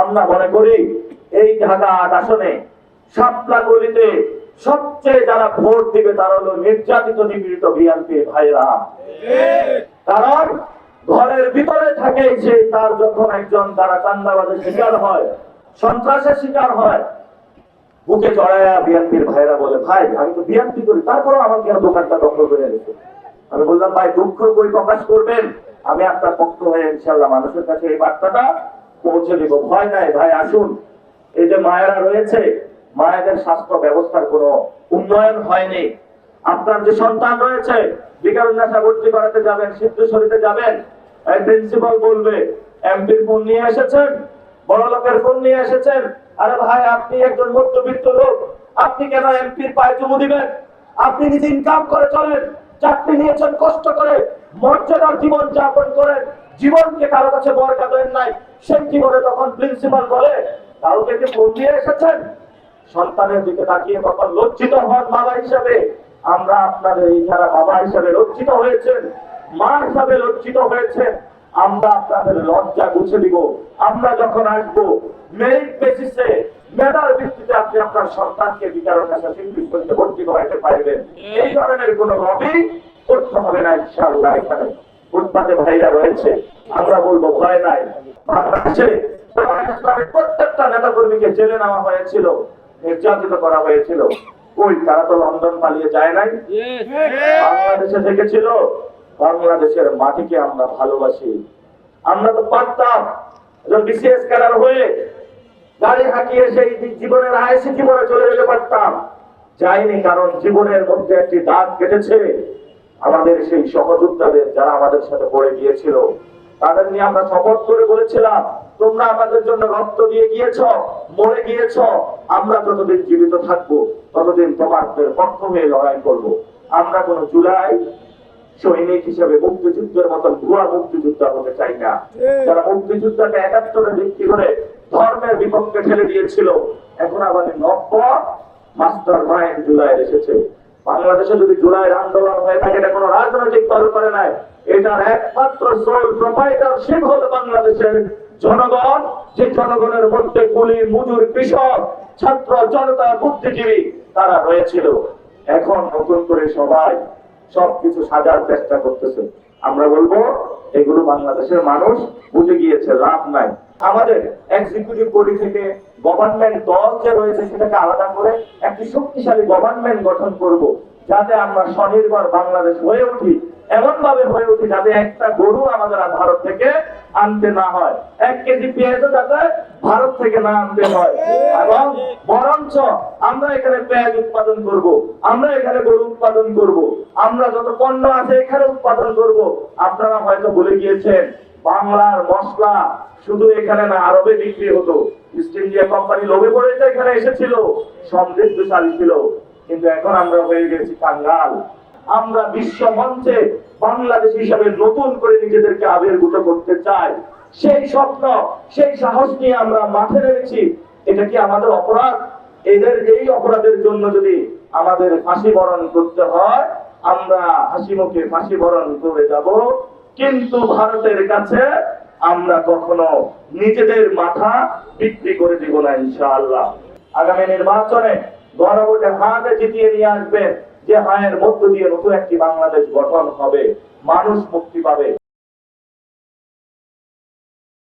আমরা মনে করি এই ঢাকা আসনে সাতলা গলিতে সবচেয়ে যারা ভোট দিবে তারা হলো নির্যাতিত নিপীড়িত বিএনপি ভাইরা কারণ ঘরের ভিতরে থাকে সে তার যখন একজন তারা চান্দাবাজের শিকার হয়, সন্ত্রাসের শিকার হয়, বুকে জড়ায়া বিএনপির ভাইরা বলে, ভাই, আমি তো বিএনপি করি, তারপরেও আমাকে আর দোকানটা দখল করে রেখেছে আমি বললাম, ভাই, দুঃখ বই প্রকাশ করবেন? আমি আপনার পক্ষ হয়ে ইনশাল্লাহ মানুষের কাছে এই বার্তাটা পৌঁছে দিব। ভয় নাই, ভাই, আসুন। এই যে মায়েরা রয়েছে, মায়েদের স্বাস্থ্য ব্যবস্থার কোনো উন্নয়ন হয়নি। আপনার যে সন্তান রয়েছে বিকারুন্নাসা ভর্তি করাতে যাবেন, সিদ্ধেশ্বরীতে যাবেন প্রিন্সিপাল বলবে, এমপির ফোন নিয়ে এসেছেন, বড় লোকের ফোন নিয়ে এসেছেন। আরে ভাই, আপনি একজন মধ্যবিত্ত লোক, আপনি কেন এমপির পায়ে চুমু দিবেন? আপনি নিজে ইনকাম করে চলেন, চাকরি নিয়েছেন কষ্ট করে, মর্যাদার জীবন যাপন করেন। জীবনকে কারও কাছে বরকা দেন নাই সেই জীবনে তখন প্রিন্সিপাল বলে কাউকে কি ফোন দিয়ে এসেছেন? সন্তানের দিকে তাকিয়ে তখন লজ্জিত হন বাবা হিসাবে। আমরা আপনাদের এই যারা বাবা হিসাবে লজ্জিত হয়েছেন, মা হিসাবে লজ্জিত হয়েছেন, আমরা আপনাদের লজ্জা গুছে দিব আমরা যখন আসব মেরিট বেসিসে মেধার ভিত্তিতে আপনি আপনার সন্তানকে কাছে করতে পারবেন। এই ধরনের কোন লবি করতে হবে না ইনশাআল্লাহ এখানে। ভাইরা রয়েছে। আমরা বলব ভয় নাই। বাংলাদেশে প্রত্যেকটা নেতা কর্মীকে জেলে নেওয়া হয়েছিল নির্যাতিত করা হয়েছিল। ওই তারা তো লন্ডন পালিয়ে যায় নাই? বাংলাদেশে থেকেছিল বাংলাদেশের মাটিকে আমরা ভালোবাসি। আমরা তো পারতাম একজন বিসিএস ক্যাডার হয়ে গাড়ি হাঁকিয়ে সেই জীবনের আয়সি জীবনে চলে যেতে পারতাম। যাইনি কারণ জীবনের মধ্যে একটি দাগ কেটেছে। আমাদের সেই সহযোদ্ধাদের যারা আমাদের সাথে পড়ে গিয়েছিল তাদের নিয়ে আমরা শপথ করে বলেছিলাম তোমরা আমাদের জন্য রক্ত দিয়ে গিয়েছ মরে গিয়েছ আমরা যতদিন জীবিত থাকব ততদিন তোমাদের পক্ষ হয়ে লড়াই করব। আমরা কোন জুলাই সৈনিক হিসেবে মুক্তিযুদ্ধের মতন ভুয়া মুক্তিযোদ্ধা হতে চাই না। যারা মুক্তিযুদ্ধকে একাত্তরে ভিত্তি করে ধর্মের বিপক্ষে ঠেলে দিয়েছিল এখন আবার এই নব্য মাস্টার মাইন্ড জুলাই এসেছে। বাংলাদেশে যদি জুলাইয়ের আন্দোলন হয়ে থাকে, এটা কোনো রাজনৈতিক দল করে নাই। এটার একমাত্র সোল প্রোপাইটারশিপ হলো বাংলাদেশের জনগণ, যে জনগণের মধ্যে কুলি মজুর, কৃষক, ছাত্র, জনতা, বুদ্ধিজীবী, তারা রয়েছিল। এখন নতুন করে সবাই সবকিছু সাজার চেষ্টা করতেছে। আমরা বলব, এগুলো বাংলাদেশের মানুষ বুঝে গিয়েছে, লাভ নাই। আমাদের এক্সিকিউটিভ বডি থেকে গভর্নমেন্ট দল যে রয়েছে সেটাকে আলাদা করে একটি শক্তিশালী গভর্নমেন্ট গঠন করব, যাতে আমরা স্বনির্ভর বাংলাদেশ হয়ে উঠি এমন ভাবে হয়ে উঠি যাতে একটা গরু আমাদের ভারত থেকে আনতে না হয়। এক কেজি পেঁয়াজও যাতে ভারত থেকে না আনতে হয়। এবং বরঞ্চ আমরা এখানে পেঁয়াজ উৎপাদন করব, আমরা এখানে গরু উৎপাদন করব, আমরা যত পণ্য আছে এখানে উৎপাদন করব। আপনারা হয়তো বলে গিয়েছেন বাংলার মশলা শুধু এখানে না, আরবে বিক্রি হতো। ইস্ট ইন্ডিয়া কোম্পানি লোভে পড়ে এখানে এসেছিল, সমৃদ্ধশালী ছিল। কিন্তু এখন আমরা হয়ে গেছি কাঙ্গাল আমরা বিশ্ব মঞ্চে বাংলাদেশ হিসাবে নতুন করে নিজেদেরকে আবির্ভূত করতে চাই। সেই স্বপ্ন, সেই সাহস নিয়ে আমরা মাঠে নেমেছি। এটা কি আমাদের অপরাধ? এদের, এই অপরাধের জন্য যদি আমাদের ফাঁসি বরণ করতে হয়, আমরা হাসি মুখে ফাঁসি বরণ করে যাব। কিন্তু ভারতের কাছে আমরা কখনো নিজেদের মাথা বিক্রি করে দিব না, ইনশাআল্লাহ। আগামী নির্বাচনে গণভোটে হাতে জিতিয়ে নিয়ে আসবেন যে হায়ের মধ্য দিয়ে নতুন একটি বাংলাদেশ গঠন হবে, মানুষ মুক্তি পাবে।